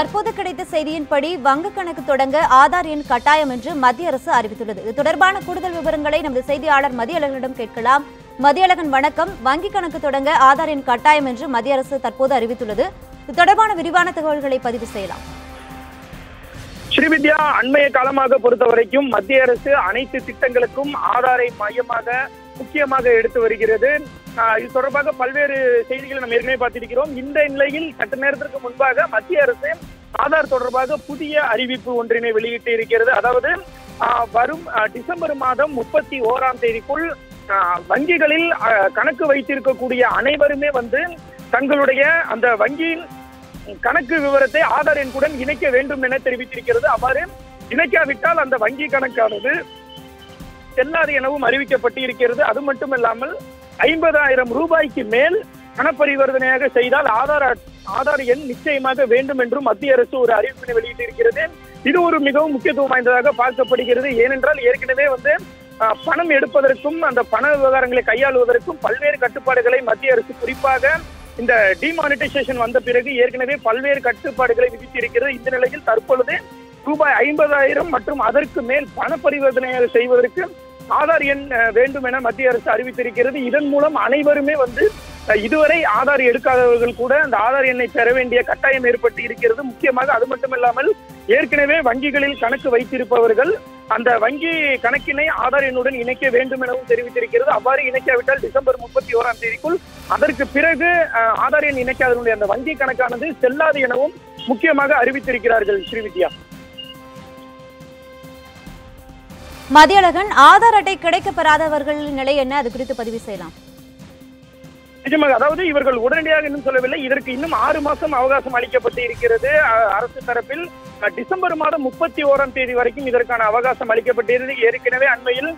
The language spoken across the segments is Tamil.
தற்போது கிடைத்த செய்தியின்படி வங்கக் கணக்கு தொடங்க ஆதார் எண் கட்டாயம் என்று மத்திய அரசு அறிவித்துள்ளது. இது தொடர்பான கூடுதல் விவரங்களை நமது செய்தியாளர் மதியழகனிடம் கேட்கலாம். மதியழகன் வணக்கம். வங்கி கணக்கு தொடங்க ஆதார் எண் கட்டாயம் என்று மத்திய அரசு தற்போது அறிவித்துள்ளது. இது தொடர்பான விரிவான தகவல்களை பதிவு செய்யலாம். ஸ்ரீவித்யா அண்மைய காலமாக பொறுத்த வரைக்கும் மத்திய அரசு அனைத்து திட்டங்களுக்கும் ஆதாரை மையமாக முக்கியமாக எடுத்து வருகிறது. இது தொடர்பாக பல்வேறு செய்திகளை நம்ம ஏற்கனவே பார்த்திருக்கிறோம். இந்த நிலையில் சற்று நேரத்திற்கு முன்பாக மத்திய அரசு ஆதார் தொடர்பாக புதிய அறிவிப்பு ஒன்றினை வெளியிட்டு இருக்கிறது. அதாவது வரும் டிசம்பர் மாதம் முப்பத்தி ஓராம் தேதிக்குள் வங்கிகளில் கணக்கு வைத்திருக்கக்கூடிய அனைவருமே வந்து தங்களுடைய அந்த வங்கியின் கணக்கு விவரத்தை ஆதார் எண்ணுடன் இணைக்க வேண்டும் என தெரிவித்திருக்கிறது. அவ்வாறு இணைக்காவிட்டால் அந்த வங்கி கணக்கானது செல்லாது எனவும் அறிவிக்கப்பட்டு இருக்கிறது அது மட்டுமல்லாமல் ஐம்பதாயிரம் ரூபாய்க்கு மேல் பணப்பரிவர்த்தனையாக செய்தால் ஆதார் ஆதார் எண் நிச்சயமாக வேண்டும் என்றும் மத்திய அரசு ஒரு அறிவிப்பினை வெளியிட்டிருக்கிறது. இது ஒரு மிகவும் முக்கியத்துவம் வாய்ந்ததாக பார்க்கப்படுகிறது. ஏனென்றால் ஏற்கனவே வந்து பணம் எடுப்பதற்கும் அந்த பண விவகாரங்களை கையாளுவதற்கும் பல்வேறு கட்டுப்பாடுகளை மத்திய அரசு குறிப்பாக இந்த டிமானிட்டைசேஷன் வந்த பிறகு ஏற்கனவே பல்வேறு கட்டுப்பாடுகளை விதித்திருக்கிறது. இந்த நிலையில் தற்பொழுது ரூபாய் ஐம்பதாயிரம் மற்றும் அதற்கு மேல் பண பரிவர்த்தனை செய்வதற்கு ஆதார் எண் வேண்டும் என மத்திய அரசு அறிவித்திருக்கிறது. இதன் மூலம் அனைவருமே வந்து இதுவரை ஆதார் எடுக்காதவர்கள் கூட அந்த ஆதார் எண்ணை பெற வேண்டிய கட்டாயம் ஏற்பட்டு இருக்கிறது. முக்கியமாக அது மட்டுமில்லாமல் ஏற்கனவே வங்கிகளில் கணக்கு வைத்திருப்பவர்கள் அந்த வங்கி கணக்கினை ஆதார் எண்ணுடன் இணைக்க வேண்டும் எனவும் தெரிவித்திருக்கிறது. அவ்வாறு இணைக்காவிட்டால் டிசம்பர் முப்பத்தி ஓராம் தேதிக்குள் அதற்கு பிறகு அஹ், ஆதார் எண் இணைக்காதனுடைய அந்த வங்கி கணக்கானது செல்லாது எனவும் முக்கியமாக அறிவித்திருக்கிறார்கள் ஸ்ரீவித்யா. மதியழகன் ஆதார் அட்டை கிடைக்கப்பெறாதவர்களின் நிலை என்ன? அது குறித்து பதிவு செய்யலாம். நிஜமாக அதாவது இவர்கள் உடனடியாக இன்னும் சொல்லவில்லை. இதற்கு இன்னும் ஆறு மாசம் அவகாசம் அளிக்கப்பட்டு இருக்கிறது. அரசு தரப்பில் டிசம்பர் மாதம் முப்பத்தி ஓராம் தேதி வரைக்கும் இதற்கான அவகாசம் அளிக்கப்பட்டிருந்தது. ஏற்கனவே அண்மையில்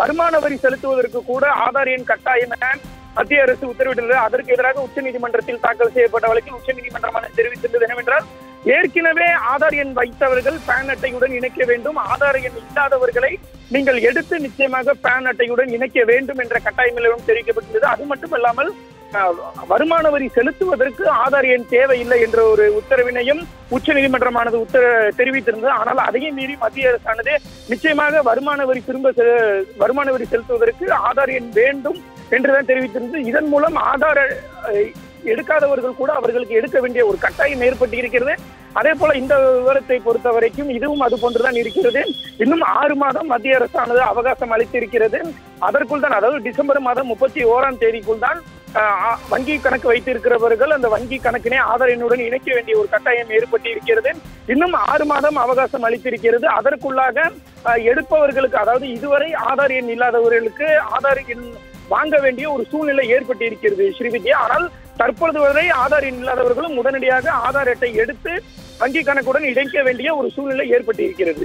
வருமான வரி செலுத்துவதற்கு கூட ஆதார் எண் கட்டாயம் என மத்திய அரசு உத்தரவிட்டுள்ளது. அதற்கு எதிராக உச்சநீதிமன்றத்தில் தாக்கல் செய்யப்பட்ட வழக்கில் உச்சநீதிமன்றமான தெரிவித்துள்ளது என்னவென்றால் ஏற்கனவே ஆதார் எண் வைத்தவர்கள் பேன் அட்டையுடன் இணைக்க வேண்டும். ஆதார் எண் இல்லாதவர்களை நீங்கள் எடுத்து நிச்சயமாக பேன் அட்டையுடன் இணைக்க வேண்டும் என்ற கட்டாயங்களும் தெரிவிக்கப்பட்டுள்ளது அது மட்டுமல்லாமல் இல்லாமல் வருமான வரி செலுத்துவதற்கு ஆதார் எண் தேவையில்லை என்ற ஒரு உத்தரவினையும் உச்சநீதிமன்றமானது உத்தர தெரிவித்திருந்தது. ஆனால் அதையும் மீறி மத்திய அரசானது நிச்சயமாக வருமான வரி திரும்ப செ- வருமான வரி செலுத்துவதற்கு ஆதார் எண் வேண்டும் என்றுதான் தெரிவித்திருந்தது. இதன் மூலம் ஆதார் எடுக்காதவர்கள் கூட அவர்களுக்கு எடுக்க வேண்டிய ஒரு கட்டாயம் ஏற்பட்டு இருக்கிறது அதே போல இந்த விவரத்தை பொறுத்த வரைக்கும் இதுவும் அது போன்றுதான் இருக்கிறது. இன்னும் ஆறு மாதம் மத்திய அரசானது அவகாசம் அளித்திருக்கிறது. அதற்குள் தான் அதாவது டிசம்பர் மாதம் முப்பத்தி ஓராம் தேதிக்குள் தான் வங்கி கணக்கு வைத்திருக்கிறவர்கள் அந்த வங்கி கணக்கினை ஆதார் எண்ணுடன் இணைக்க வேண்டிய ஒரு கட்டாயம் ஏற்பட்டு இருக்கிறது இன்னும் ஆறு மாதம் அவகாசம் அளித்திருக்கிறது. அதற்குள்ளாக எடுப்பவர்களுக்கு அதாவது இதுவரை ஆதார் எண் இல்லாதவர்களுக்கு ஆதார் எண் வாங்க வேண்டிய ஒரு சூழ்நிலை ஏற்பட்டு இருக்கிறது ஸ்ரீவித்யா. ஆனால் தற்பொழுது வரை ஆதார் இல்லாதவர்களும் உடனடியாக ஆதார் அட்டை எடுத்து வங்கி கணக்குடன் இணைக்க வேண்டிய ஒரு சூழ்நிலை ஏற்பட்டு இருக்கிறது